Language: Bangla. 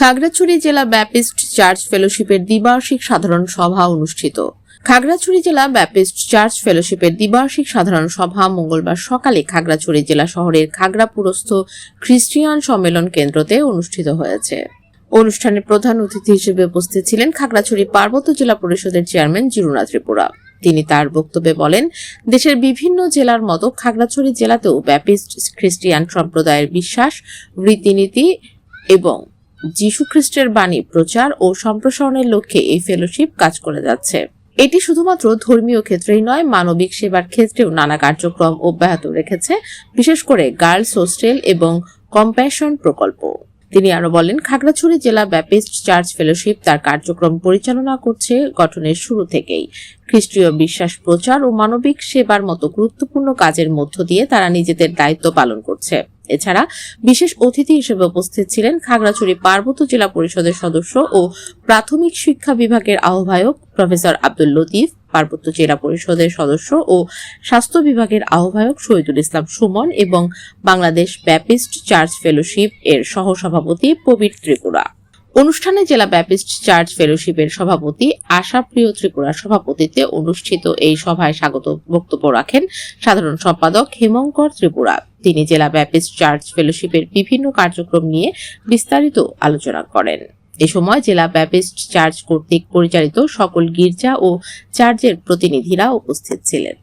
খাগড়াছড়ি জেলা ব্যাপিস্ট চার্চ ফেলোশিপের দ্বিবার্ষিক সাধারণ সভা অনুষ্ঠিত। খাগড়াছড়ি জেলা ব্যাপিস্ট চার্চ ফেলোশিপের দ্বিবার্ষিক সাধারণ সভা মঙ্গলবার সকালে খাগড়াছড়ি জেলা শহরের খাগড়াপুরস্থ খ্রিস্টিয়ান সম্মেলন কেন্দ্রতে অনুষ্ঠিত হয়েছে। অনুষ্ঠানে প্রধান অতিথি হিসেবে উপস্থিত ছিলেন খাগড়াছড়ি পার্বত্য জেলা পরিষদের চেয়ারম্যান জিরুনা ত্রিপুরা। তিনি তার বক্তব্যে বলেন, দেশের বিভিন্ন জেলার মতো খাগড়াছড়ি জেলাতেও ব্যাপিস্ট খ্রিস্টিয়ান সম্প্রদায়ের বিশ্বাস, রীতিনীতি এবং খ্রিস্টের বাণী প্রচার ও সম্প্রসারণের লক্ষ্যে এই ফেলোশিপ কাজ করে যাচ্ছে। এটি শুধুমাত্র ধর্মীয় ক্ষেত্রেই নয়, মানবিক সেবার ক্ষেত্রেও নানা কার্যক্রম অব্যাহত রেখেছে, বিশেষ করে গার্লস হোস্টেল এবং কম্প্যাশন প্রকল্প। তিনি আরও বলেন, খাগড়াছড়ি জেলা ব্যাপিস্ট চার্চ ফেলোশিপ তার কার্যক্রম পরিচালনা করছে গঠনের শুরু থেকেই। খ্রিস্টীয় বিশ্বাস প্রচার ও মানবিক সেবার মতো গুরুত্বপূর্ণ কাজের মধ্য দিয়ে তারা নিজেদের দায়িত্ব পালন করছে। এছাড়া বিশেষ অতিথি হিসেবে উপস্থিত ছিলেন খাগড়াছড়ি পার্বত্য জেলা পরিষদের সদস্য ও প্রাথমিক শিক্ষা বিভাগের আহ্বায়ক প্রফেসর আব্দুল লতিফ। পার্বত্য জেলা পরিষদের সদস্য ও স্বাস্থ্য বিভাগের আহ্বায়ক শহীদুল ইসলাম সুমন এবং বাংলাদেশ ব্যাপিস্ট চার্চ ফেলোশিপ এর সহসভাপতি প্রবীর ত্রিপুরা। অনুষ্ঠানে জেলা ব্যাপিস্ট চার্চ ফেলোশিপের সভাপতি আশাপ্রিয় ত্রিপুরার সভাপতিত্বে অনুষ্ঠিত এই সভায় স্বাগত বক্তব্য রাখেন সাধারণ সম্পাদক হেমঙ্কর ত্রিপুরা। তিনি জেলা ব্যাপিস্ট চার্চ ফেলোশিপের বিভিন্ন কার্যক্রম নিয়ে বিস্তারিত আলোচনা করেন। এ সময় জেলা ব্যাপিস্ট চার্চ কর্তৃক পরিচালিত সকল গির্জা ও চার্চের প্রতিনিধিরা উপস্থিত ছিলেন।